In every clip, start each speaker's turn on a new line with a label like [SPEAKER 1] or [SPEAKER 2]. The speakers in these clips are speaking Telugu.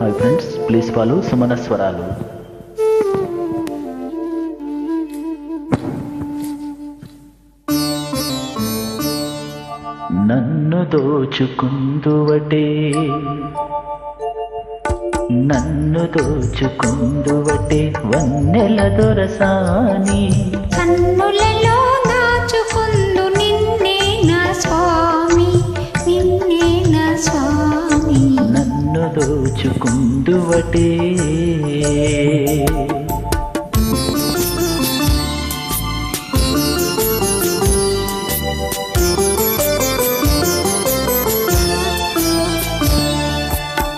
[SPEAKER 1] Hi friends please follow Sumana స్వరాలు నన్ను దోచుకుందువటే. నన్ను దోచుకుందువటే. వన్నెల దొరసాని.
[SPEAKER 2] కన్నులలో నన్ను
[SPEAKER 1] దోచుకుందువటే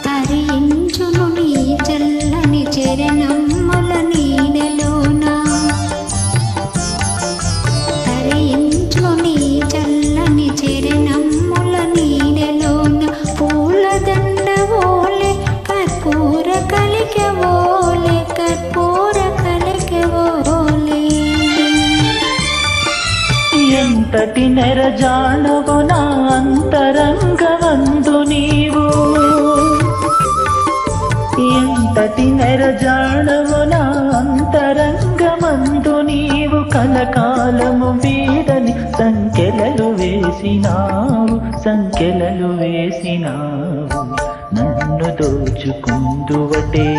[SPEAKER 2] తరించును నీ చల్లని చరణం
[SPEAKER 1] ఎంతటి నెరజాణవు నా అంతరంగవందు నీవు. ఎంతటి నెరజాణవు నా అంతరంగమందు నీవు. కలకాలము వీడని సంఖ్యలలు వేసినావు సంఖ్యలలు వేసినావు. నన్ను దోచుకుందువటే.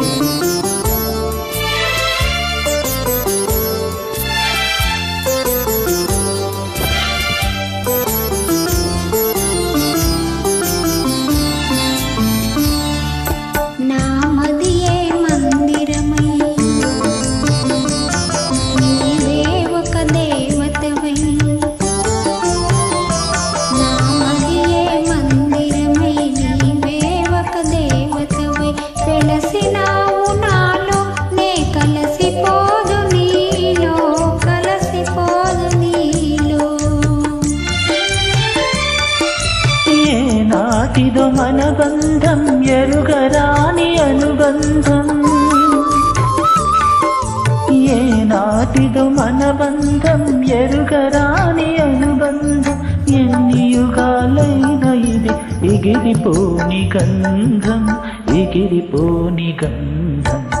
[SPEAKER 1] ఇదో మన బంధం ఎరుగరాని అనుబంధం. ఏ నాటిదో మన బంధం ఎరుగరాని అనుబంధం. ఎన్ని యుగాలైన ఇది ఎగిరిపోని గంధం ఎగిరిపోని గంధం.